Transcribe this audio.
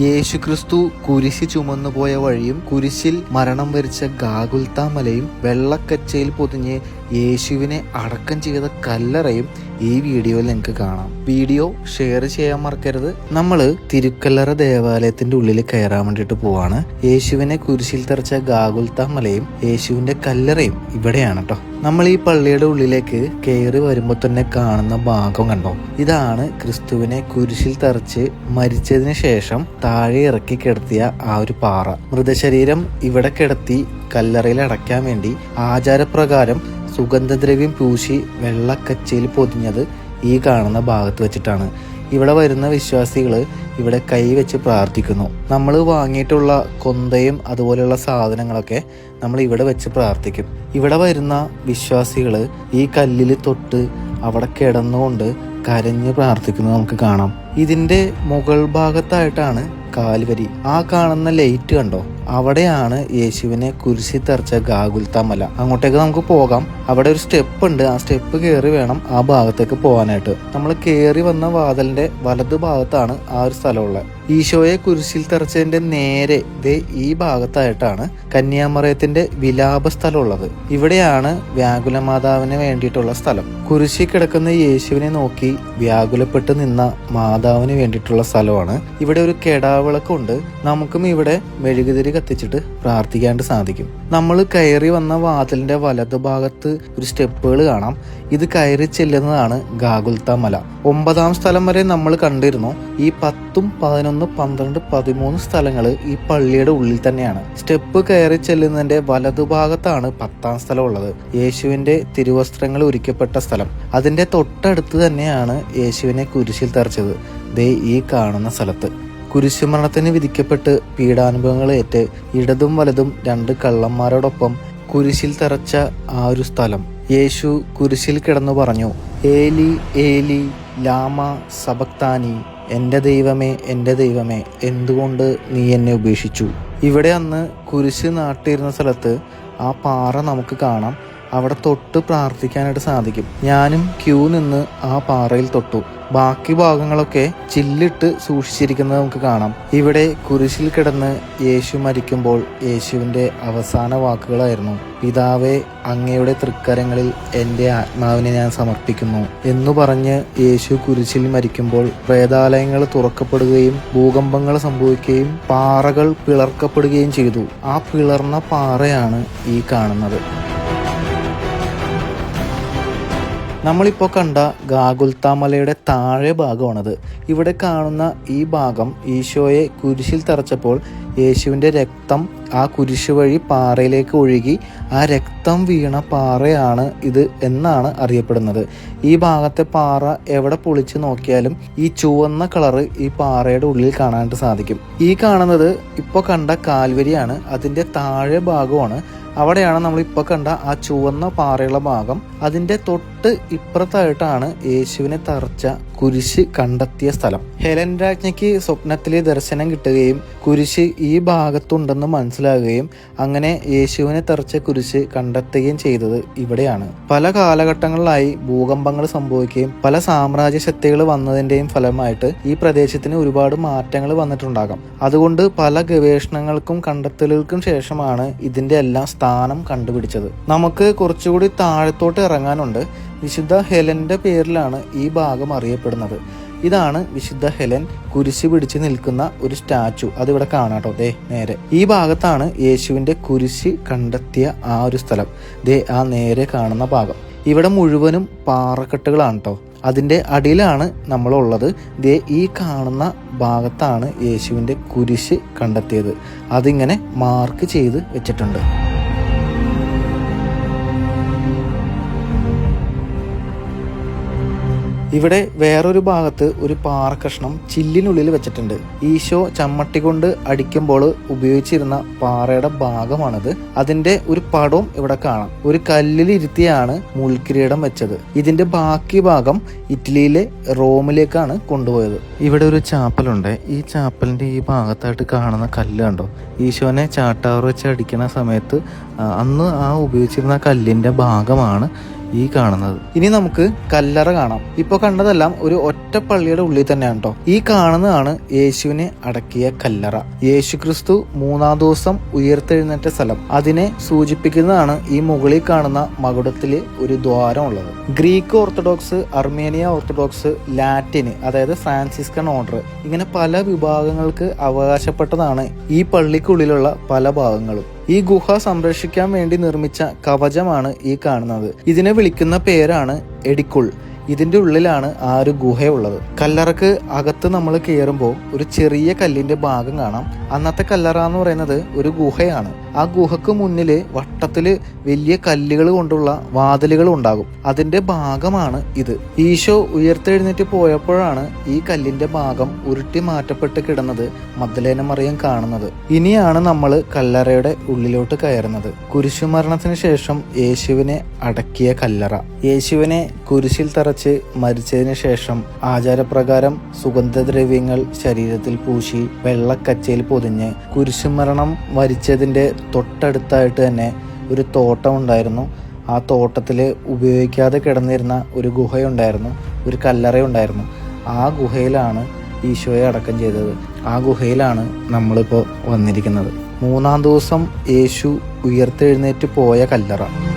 യേശുക്രിസ്തു കുരിശ് ചുമന്നുപോയ വഴിയും കുരിശിൽ മരണം വരിച്ച ഗാഗുൽത്താമലയും വെള്ളക്കച്ചയിൽ പൊതിഞ്ഞ് യേശുവിനെ അടക്കം ചെയ്ത കല്ലറയും ഈ വീഡിയോയിൽ നിങ്ങൾക്ക് കാണാം. വീഡിയോ ഷെയർ ചെയ്യാൻ മറക്കരുത്. നമ്മൾ തിരുക്കല്ലറ ദേവാലയത്തിന്റെ ഉള്ളിൽ കയറാൻ വേണ്ടിയിട്ട് പോവാണ്. യേശുവിനെ കുരിശിൽ തെറിച്ച ഗാഗുൽത്ത മലയും യേശുവിന്റെ കല്ലറയും ഇവിടെയാണ് കേട്ടോ നമ്മൾ ഈ പള്ളിയുടെ ഉള്ളിലേക്ക് കയറി വരുമ്പോൾ തന്നെ കാണുന്ന ഭാഗം കണ്ടോ? ഇതാണ് ക്രിസ്തുവിനെ കുരിശിൽ തറച്ച് മരിച്ചതിന് ശേഷം താഴെ ഇറക്കി കിടത്തിയ ആ ഒരു പാറ. മൃതശരീരം ഇവിടെ കിടത്തി കല്ലറയിൽ അടയ്ക്കാൻ വേണ്ടി ആചാരപ്രകാരം സുഗന്ധദ്രവ്യം പൂശി വെള്ളക്കച്ചയിൽ പൊതിഞ്ഞത് ഈ കാണുന്ന ഭാഗത്ത് വെച്ചിട്ടാണ്. ഇവിടെ വരുന്ന വിശ്വാസികൾ ഇവിടെ കൈവച്ച് പ്രാർത്ഥിക്കുന്നു. നമ്മൾ വാങ്ങിയിട്ടുള്ള കൊന്തയും അതുപോലെയുള്ള സാധനങ്ങളൊക്കെ നമ്മൾ ഇവിടെ വെച്ച് പ്രാർത്ഥിക്കും. ഇവിടെ വരുന്ന വിശ്വാസികൾ ഈ കല്ലിൽ തൊട്ട് അവിടെ കിടന്നുകൊണ്ട് കരഞ്ഞ് പ്രാർത്ഥിക്കുന്നത് നമുക്ക് കാണാം. ഇതിന്റെ മുകൾ ഭാഗത്തായിട്ടാണ് കാൽവരി. ആ കാണുന്ന ലൈറ്റ് കണ്ടോ? അവിടെയാണ് യേശുവിനെ കുരിശി തെറിച്ച ഗാഗുൽത്ത മല അങ്ങോട്ടേക്ക് നമുക്ക് പോകാം. അവിടെ ഒരു സ്റ്റെപ്പ് ഉണ്ട്. ആ സ്റ്റെപ്പ് കയറി വേണം ആ ഭാഗത്തേക്ക് പോകാനായിട്ട്. നമ്മൾ കയറി വന്ന വാതിലിന്റെ വലതു ഭാഗത്താണ് ആ ഒരു സ്ഥലമുള്ളത് ഈശോയെ കുരിശിൽ തെറച്ചതിന്റെ നേരെ ദേ ഈ ഭാഗത്തായിട്ടാണ് കന്യാമറയത്തിന്റെ വിലാപ സ്ഥലമുള്ളത് ഇവിടെയാണ് വ്യാകുലമാതാവിന് വേണ്ടിയിട്ടുള്ള സ്ഥലം. കുരിശി കിടക്കുന്ന യേശുവിനെ നോക്കി വ്യാകുലപ്പെട്ട് നിന്ന മാതാവിന് വേണ്ടിയിട്ടുള്ള സ്ഥലമാണ്. ഇവിടെ ഒരു കെടാവിളക്കുണ്ട് നമുക്കും ഇവിടെ മെഴുകുതിരി കത്തിച്ചിട്ട് പ്രാർത്ഥിക്കാണ്ട് സാധിക്കും. നമ്മൾ കയറി വന്ന വാതിലിന്റെ വലതുഭാഗത്ത് ഒരു സ്റ്റെപ്പുകൾ കാണാം. ഇത് കയറി ചെല്ലുന്നതാണ് ഗാഗുൽത്ത മല. ഒമ്പതാം സ്ഥലം വരെ നമ്മൾ കണ്ടിരുന്നു. ഈ പത്തും പതിനൊന്ന് പന്ത്രണ്ട് പതിമൂന്ന് സ്ഥലങ്ങൾ ഈ പള്ളിയുടെ ഉള്ളിൽ തന്നെയാണ്. സ്റ്റെപ്പ് കയറി ചെല്ലുന്നതിന്റെ വലതുഭാഗത്താണ് പത്താം സ്ഥലം ഉള്ളത്. യേശുവിന്റെ തിരുവസ്ത്രങ്ങൾ ഉരിക്കപ്പെട്ട സ്ഥലം. അതിന്റെ തൊട്ടടുത്ത് തന്നെയാണ് യേശുവിനെ കുരിശിൽ തെറിച്ചത്. ദേ ഈ കാണുന്ന സ്ഥലത്ത്. കുരിശുമരണത്തിന് വിധിക്കപ്പെട്ട് പീഡാനുഭവങ്ങൾ ഏറ്റ് ഇടതും വലതും രണ്ട് കള്ളന്മാരോടൊപ്പം കുരിശിൽ തറച്ച ആ ഒരു സ്ഥലം. യേശു കുരിശിൽ കിടന്നു പറഞ്ഞു ഏലി ഏലി ലാമ സബക്താനി എന്റെ ദൈവമേ എന്റെ ദൈവമേ എന്തുകൊണ്ട് നീ എന്നെ ഉപേക്ഷിച്ചു? ഇവിടെ അന്ന് കുരിശ് നാട്ടിയിരുന്ന സ്ഥലത്ത് ആ പാറ നമുക്ക് കാണാം. അവിടെ തൊട്ട് പ്രാർത്ഥിക്കാനായിട്ട് സാധിക്കും. ഞാനും ക്യൂ നിന്ന് ആ പാറയിൽ തൊട്ടു. ബാക്കി ഭാഗങ്ങളൊക്കെ ചില്ലിട്ട് സൂക്ഷിച്ചിരിക്കുന്നത് നമുക്ക് കാണാം. ഇവിടെ കുരിശിൽ കിടന്ന് യേശു മരിക്കുമ്പോൾ യേശുവിന്റെ അവസാന വാക്കുകളായിരുന്നു. പിതാവെ അങ്ങയുടെ തൃക്കരങ്ങളിൽ എന്റെ ആത്മാവിനെ ഞാൻ സമർപ്പിക്കുന്നു എന്ന് പറഞ്ഞ് യേശു കുരിശിൽ മരിക്കുമ്പോൾ പ്രേതാലയങ്ങൾ തുറക്കപ്പെടുകയും ഭൂകമ്പങ്ങൾ സംഭവിക്കുകയും പാറകൾ പിളർക്കപ്പെടുകയും ചെയ്തു. ആ പിളർന്ന പാറയാണ് ഈ കാണുന്നത്. നമ്മളിപ്പോൾ കണ്ട ഗാഗുൽത്താമലയുടെ താഴെ ഭാഗമാണത്. ഇവിടെ കാണുന്ന ഈ ഭാഗം ഈശോയെ കുരിശിൽ തറച്ചപ്പോൾ യേശുവിന്റെ രക്തം ആ കുരിശ് വഴി പാറയിലേക്ക് ഒഴുകി ആ രക്തം വീണ പാറയാണ് ഇത് എന്നാണ് അറിയപ്പെടുന്നത്. ഈ ഭാഗത്തെ പാറ എവിടെ പൊളിച്ച് നോക്കിയാലും ഈ ചുവന്ന കളറ് ഈ പാറയുടെ ഉള്ളിൽ കാണാനായിട്ട് സാധിക്കും. ഈ കാണുന്നത് ഇപ്പോൾ കണ്ട കാൽവരിയാണ്. അതിന്റെ താഴെ ഭാഗമാണ്. അവിടെയാണ് നമ്മൾ ഇപ്പോൾ കണ്ട ആ ചുവന്ന പാറയുള്ള ഭാഗം. അതിന്റെ തൊട്ട് ഇപ്പുറത്തായിട്ടാണ് യേശുവിനെ തറച്ച കുരിശ് കണ്ടെത്തിയ സ്ഥലം. ഹെലൻ രാജ്ഞിക്ക് സ്വപ്നത്തിൽ ദർശനം കിട്ടുകയും കുരിശ് ഈ ഭാഗത്തുണ്ടെന്ന് മനസ്സിലാകുകയും അങ്ങനെ യേശുവിനെ തറച്ച കുരിശ് കണ്ടെത്തുകയും ചെയ്തത് ഇവിടെയാണ്. പല കാലഘട്ടങ്ങളിലായി ഭൂകമ്പങ്ങൾ സംഭവിക്കുകയും പല സാമ്രാജ്യ ശക്തികൾ വന്നതിന്റെയും ഫലമായിട്ട് ഈ പ്രദേശത്തിന് ഒരുപാട് മാറ്റങ്ങൾ വന്നിട്ടുണ്ടാകാം. അതുകൊണ്ട് പല ഗവേഷണങ്ങൾക്കും കണ്ടെത്തലുകൾക്കും ശേഷമാണ് ഇതിന്റെ എല്ലാം സ്ഥാനം കണ്ടുപിടിച്ചത്. നമുക്ക് കുറച്ചുകൂടി താഴത്തോട്ട് ഇറങ്ങാനുണ്ട്. വിശുദ്ധ ഹെലന്റെ പേരിലാണ് ഈ ഭാഗം അറിയപ്പെടുന്നത്. ഇതാണ് വിശുദ്ധ ഹെലൻ കുരിശ് പിടിച്ച് നിൽക്കുന്ന ഒരു സ്റ്റാച്ചു. അതിവിടെ കാണാട്ടോ ദേ നേരെ. ഈ ഭാഗത്താണ് യേശുവിന്റെ കുരിശ് കണ്ടെത്തിയ ആ ഒരു സ്ഥലം. ദേ ആ നേരെ കാണുന്ന ഭാഗം. ഇവിടെ മുഴുവനും പാറക്കെട്ടുകളാണ് കേട്ടോ അതിന്റെ അടിയിലാണ് നമ്മളുള്ളത്. ദേ ഈ കാണുന്ന ഭാഗത്താണ് യേശുവിന്റെ കുരിശ് കണ്ടെത്തിയത്. അതിങ്ങനെ മാർക്ക് ചെയ്ത് വെച്ചിട്ടുണ്ട്. ഇവിടെ വേറൊരു ഭാഗത്ത് ഒരു പാറക്കഷ്ണം ചില്ലിനുള്ളിൽ വെച്ചിട്ടുണ്ട്. ഈശോ ചമ്മട്ടി കൊണ്ട് അടിക്കുമ്പോൾ ഉപയോഗിച്ചിരുന്ന പാറയുടെ ഭാഗമാണിത്. അതിന്റെ ഒരു പടവും ഇവിടെ കാണാം. ഒരു കല്ലിൽ ഇരുത്തിയാണ് മുൾക്കിരീടം വെച്ചത്. ഇതിന്റെ ബാക്കി ഭാഗം ഇറ്റലിയിലെ റോമിലേക്കാണ് കൊണ്ടുപോയത്. ഇവിടെ ഒരു ചാപ്പലുണ്ട്. ഈ ചാപ്പലിന്റെ ഈ ഭാഗത്തായിട്ട് കാണുന്ന കല്ല് കണ്ടോ? ഈശോനെ ചാട്ടാറ് വെച്ച് അടിക്കുന്ന സമയത്ത് അന്ന് ആ ഉപയോഗിച്ചിരുന്ന കല്ലിന്റെ ഭാഗമാണ് ഈ കാണുന്നത്. ഇനി നമുക്ക് കല്ലറ കാണാം. ഇപ്പൊ കണ്ടതെല്ലാം ഒരു ഒറ്റ പള്ളിയുടെ ഉള്ളിൽ തന്നെയാണ് കേട്ടോ ഈ കാണുന്നതാണ് യേശുവിനെ അടക്കിയ കല്ലറ. യേശു ക്രിസ്തു മൂന്നാം ദിവസം ഉയർത്തെഴുന്നേറ്റ സ്ഥലം. അതിനെ സൂചിപ്പിക്കുന്നതാണ് ഈ മുകളിൽ കാണുന്ന മകുടത്തിലെ ഒരു ദ്വാരം ഉള്ളത്. Greek Orthodox Armenia Orthodox Latin അതായത് ഫ്രാൻസിസ്കൻ ഓർഡർ. ഇങ്ങനെ പല വിഭാഗങ്ങൾക്ക് അവകാശപ്പെട്ടതാണ് ഈ പള്ളിക്കുള്ളിലുള്ള പല ഭാഗങ്ങളും. ഈ ഗുഹ സംരക്ഷിക്കാൻ വേണ്ടി നിർമ്മിച്ച കവചമാണ് ഈ കാണുന്നത്. ഇതിനെ വിളിക്കുന്ന പേരാണ് എഡിക്കുൾ ഇതിന്റെ ഉള്ളിലാണ് ആ ഒരു ഗുഹയുള്ളത്. കല്ലറക്ക് അകത്ത് നമ്മൾ കയറുമ്പോൾ ഒരു ചെറിയ കല്ലിന്റെ ഭാഗം കാണാം. അന്നത്തെ കല്ലറ എന്ന് പറയുന്നത് ഒരു ഗുഹയാണ്. ആ ഗുഹക്ക് മുന്നിൽ വട്ടത്തിൽ വലിയ കല്ലുകൾ കൊണ്ടുള്ള വാതിലുകൾ ഉണ്ടാകും. അതിന്റെ ഭാഗമാണ് ഇത്. ഈശോ ഉയർത്തെഴുന്നേറ്റ് പോയപ്പോഴാണ് ഈ കല്ലിന്റെ ഭാഗം ഉരുട്ടി മാറ്റപ്പെട്ട് കിടന്നത് മദ്ദലേന മറിയം കാണുന്നത്. ഇനിയാണ് നമ്മൾ കല്ലറയുടെ ഉള്ളിലോട്ട് കയറുന്നത്. കുരിശുമരണത്തിന് ശേഷം യേശുവിനെ അടക്കിയ കല്ലറ. യേശുവിനെ കുരിശിൽ തറച്ച് മരിച്ചതിന് ശേഷം ആചാരപ്രകാരം സുഗന്ധദ്രവ്യങ്ങൾ ശരീരത്തിൽ പൂശി വെള്ളക്കച്ചയിൽ പൊതിഞ്ഞ് കുരിശുമരണം വരിച്ചതിന്റെ തൊട്ടടുത്തായിട്ട് തന്നെ ഒരു തോട്ടം ഉണ്ടായിരുന്നു. ആ തോട്ടത്തിൽ ഉപയോഗിക്കാതെ കിടന്നിരുന്ന ഒരു ഗുഹയുണ്ടായിരുന്നു ഒരു കല്ലറയുണ്ടായിരുന്നു. ആ ഗുഹയിലാണ് ഈശോയെ അടക്കം ചെയ്തത്. ആ ഗുഹയിലാണ് നമ്മളിപ്പോൾ വന്നിരിക്കുന്നത്. മൂന്നാം ദിവസം യേശു ഉയർത്തെഴുന്നേറ്റ് പോയ കല്ലറ.